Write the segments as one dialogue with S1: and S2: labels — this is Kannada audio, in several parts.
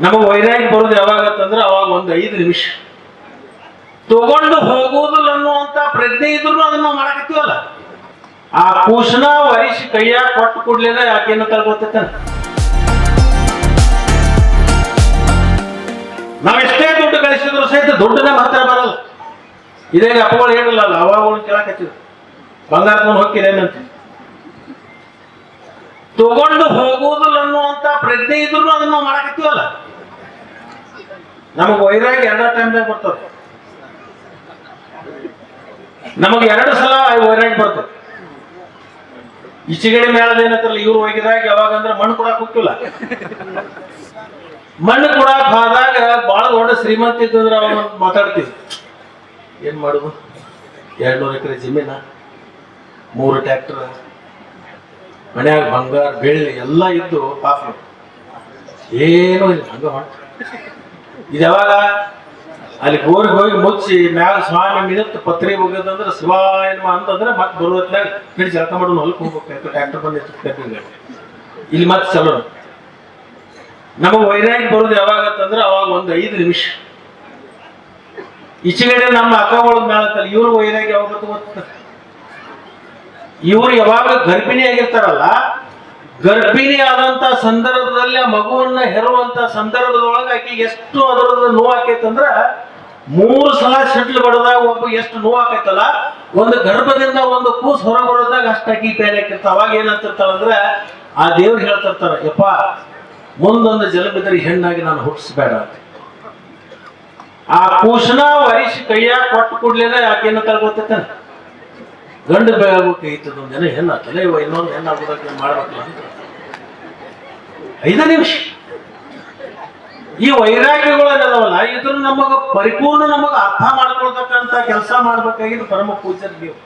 S1: ನಮಗೆ ವೈರಾಗ್ಯ ಬರೋದು ಯಾವಾಗ ಅಂತಂದ್ರೆ ಅವಾಗ ಒಂದು ಐದು ನಿಮಿಷ. ತಗೊಂಡು ಹೋಗುವುದಿಲ್ಲ ಅನ್ನುವಂತ ಪ್ರಜ್ಞೆ ಇದ್ರು ಅದನ್ನ ಮಾಡಕತ್ತೀವಲ್ಲ? ಆ ಕೂಸನ ವರಿಸಿ ಕೈಯಾಗ ಕೊಟ್ಟು ಕೊಡ್ಲಿಲ್ಲ ಯಾಕೇನು ಗೊತ್ತೈತೆ ನಾವೆಷ್ಟೇ ದುಡ್ಡು ಕಳಿಸಿದ್ರು ಸಹಿತ ದುಡ್ಡನ್ನ ಮಾತ್ರ ಬರಲ್ಲ. ಇದೇ ಅಪ್ಪಗಳು ಹೇಳಲ್ಲ ಅವಾಗ ಕೇಳಕತ್ತಿದ್ರು ಬಂಗಾರ ತಗೊಂಡು ಹೋಗ್ತಿರೇನಂತ ತಗೊಂಡು ಹೋಗುವುದಿಲ್ಲ ಅನ್ನುವಂತ ಪ್ರಜ್ಞೆ ಇದ್ರು ಅದನ್ನ ಮಾಡಕತ್ತೀವಲ್ಲ? ನಮಗೆ ವೈರಾಗ್ಯ ಎರಡ ಟೈಮ್ದಾಗ ಬರ್ತದೆ. ನಮಗೆ ಎರಡು ಸಲ ವೈರಾಗ್ಯ ಬರ್ತದೆ. ಈಚೆಗಡೆ ಮೇಳದ ಏನತ್ತಲ್ಲ ಇವ್ರು ಹೋಗಿದಾಗ ಯಾವಾಗ ಅಂದ್ರೆ ಮಣ್ಣು ಕೊಡಕ್ ಹೋಗ್ತಿಲ್ಲ. ಮಣ್ಣು ಕೊಡಕ್ ಹೋದಾಗ ಬಹಳ ದೊಡ್ಡ ಶ್ರೀಮಂತ ಇದ್ದಂದ್ರೆ ಅವನು ಮಾತಾಡ್ತೀವಿ. ಏನ್ ಮಾಡುದು? ಎರಡ್ನೂರು ಎಕರೆ ಜಮೀನ? ಮೂರು ಟ್ರ್ಯಾಕ್ಟರ್ ಮನ್ಯಾಗ ಬಂಗಾರ, ಬೆಳ್ಳಿ ಎಲ್ಲ ಇದ್ದು ಪಾಪ ಏನೂ ಇಲ್ಲ, ಹಂಗ ಮಾಡ್ತಾರೆ. ಇದು ಯಾವಾಗ? ಅಲ್ಲಿ ಗೋರಿಗೆ ಹೋಗಿ ಮುಚ್ಚಿ ಮ್ಯಾಲ ಸ್ವಾಮಿ ಮಿನತ್ ಪತ್ರಿ ಮುಗಿದಂದ್ರೆ ಶಿವಾಯನ್ಮ ಅಂತಂದ್ರೆ ಮತ್ತೆ ಬರುವತ್ನಾಗ ಹಿಡಿದು ಜಳಕ ಮಾಡೋನು ಹೊಲಕ್ಕೆ ಹೋಗ್ಬೇಕು. ಟ್ಯಾಕ್ಟರ್ ಬಂದು ಇಲ್ಲಿ ಮತ್ತೆ ಚಲೋ ನಮಗೆ ವೈರಾಗ್ಯ ಬರೋದು ಯಾವಾಗ ಅಂತಂದ್ರೆ ಅವಾಗ ಒಂದು ಐದು ನಿಮಿಷ. ಈಚೆಗಡೆ ನಮ್ಮ ಅಕ್ಕಗಳ ಮೇಳತ್ತಲ್ಲ ಇವರು ವೈರಾಗಿ ಯಾವಾಗ ಗೊತ್ತ? ಇವ್ರು ಯಾವಾಗ ಗರ್ಭಿಣಿ ಆಗಿರ್ತಾರಲ್ಲ ಗರ್ಭಿಣಿ ಸಂದರ್ಭದಲ್ಲಿ ಆ ಮಗುವನ್ನ ಹೆರುವಂತ ಸಂದರ್ಭದೊಳಗೆ ಆಕೆಗೆ ಎಷ್ಟು ಅದರದ ನೋವು ಆಕೈತಂದ್ರ ಮೂರು ಸಲ ಶಟ್ಲ್ ಬಡದಾಗ ಒಬ್ಬ ಎಷ್ಟು ನೋವು ಆಕೈತಲ್ಲ ಒಂದು ಗರ್ಭದಿಂದ ಒಂದು ಕೂಸ್ ಹೊರ ಬರೋದಾಗ ಅಷ್ಟು ಆಕಿ ಪೇನ್ ಆಕಿರ್ತ ಅವಾಗ ಏನಂತಿರ್ತಾಳಂದ್ರ ಆ ದೇವ್ರು ಹೇಳ್ತಿರ್ತಾರ ಯಪ್ಪ, ಮುಂದೊಂದು ಜಲಬಿದ್ರಿ ಹೆಣ್ಣಾಗಿ ನಾನು ಹುಟ್ಟಿಸ್ಬೇಡ ಅಂತ. ಆ ಕೂಸನ ವರಿಸಿ ಕೈಯಾಗ ಕೊಟ್ಟು ಕೂಡ್ಲೇನೆ ಯಾಕೇನು ಗೊತ್ತೈತಾನೆ ಗಂಡು ಬೇಕಾಗ್ಬೇಕಾಗಿತ್ತದ ಒಂದು ಜನ ಹೆಣ್ಣಾಗ್ತಲ್ಲ ತಲೆ ಇವ ಇನ್ನೊಂದು ಹೆಣ್ಣು ಆಗೋದಕ್ಕೆ ಮಾಡ್ಬೇಕಲ್ಲ ಅಂತ. ಐದು ನಿಮಿಷ. ಈ ವೈರಾಗ್ಯಗಳೇನದಾವಲ್ಲ ಇದ್ರ ನಮಗ ಪರಿಪೂರ್ಣ ನಮಗ ಅರ್ಥ ಮಾಡ್ಕೊಳ್ತಕ್ಕಂತ ಕೆಲಸ ಮಾಡ್ಬೇಕಾಗಿದ್ದು ಪರಮ ಪೂಜ್ಯರ ನೀವು.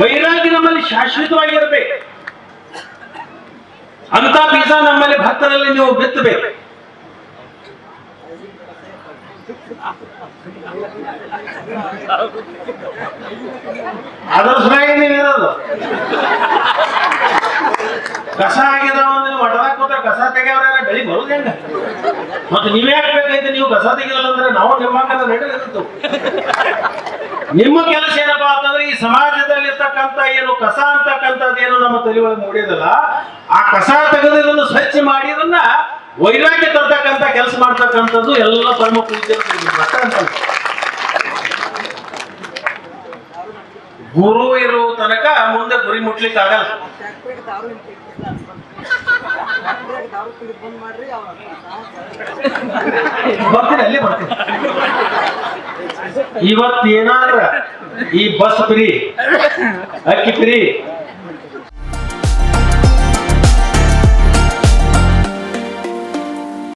S1: ವೈರಾಗ್ಯ ನಮ್ಮಲ್ಲಿ ಶಾಶ್ವತವಾಗಿರ್ಬೇಕು. ಅಂತ ಬೀಜ ನಮ್ಮಲ್ಲಿ ಭಕ್ತರಲ್ಲಿ ನೀವು ಬಿತ್ತಬೇಕು. ಅದರ ಸಲುವಾಗಿ ನೀವು ಇರೋದು ಕಸ ಆಗ್ಯದ ಅಂದ್ರೆ ಮಠದಾಗ ಕೂತ್ರ ಕಸ ತೆಗೆಯವ್ರ ಬೆಳಿ ಬರೋದು ಹೆಂಗ ಮತ್ತೆ ನೀವೇ ಹಾಕ್ಬೇಕೈತೆ ನೀವು ಕಸ ತೆಗಿಯಲ್ಲ ಅಂದ್ರೆ ನಾವು ನಿಮ್ಮ ನಡೆದಿತ್ತು ನಿಮ್ಮ ಕೆಲಸ ಏನಪ್ಪಾ ಅಂತಂದ್ರೆ ಈ ಸಮಾಜದಲ್ಲಿ ಇರ್ತಕ್ಕಂತ ಏನು ಕಸ ಅಂತಕ್ಕಂಥದ್ದು ಏನು ನಮ್ಮ ತಲೆ ಒಳಗೆ ಮೂಡಿದಲ್ಲ ಆ ಕಸ ತೆಗೆದಿದ್ದನ್ನು ಸ್ವಚ್ಛ ಮಾಡಿ ಅದನ್ನ ವೈರಾಗ್ಯ ತರ್ತಕ್ಕಂಥ ಕೆಲಸ ಮಾಡ್ತಕ್ಕಂಥದ್ದು ಎಲ್ಲ ಪರಮ ಪೂಜೆ ಅಂತ ಗುರು ಇರುವ ತನಕ ಮುಂದೆ ಗುರಿ ಮುಟ್ಲಿಕ್ಕೆ ಆಗಲ್ಲ ಬರ್ತೀನಿ, ಅಲ್ಲಿ ಬರ್ತೀನಿ. ಇವತ್ತೇನಾದ್ರ ಈ ಬಸ್ ಫ್ರೀ, ಅಕ್ಕಿ ಫ್ರೀ